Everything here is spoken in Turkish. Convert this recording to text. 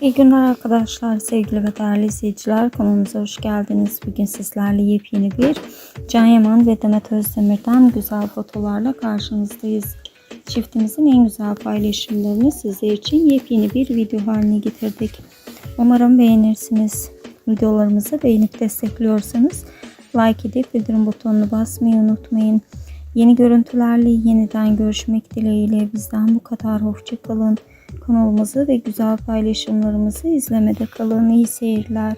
İyi günler arkadaşlar, sevgili ve değerli izleyiciler. Kanalımıza hoş geldiniz. Bugün sizlerle yepyeni bir Can Yaman ve Demet Özdemir'den güzel fotolarla karşınızdayız. Çiftimizin en güzel paylaşımlarını sizler için yepyeni bir video haline getirdik. Umarım beğenirsiniz. Videolarımızı beğenip destekliyorsanız like edip bildirim butonunu basmayı unutmayın. Yeni görüntülerle yeniden görüşmek dileğiyle bizden bu kadar. Hoşçakalın. Kanalımızı ve güzel paylaşımlarımızı izlemede kalın. İyi seyirler.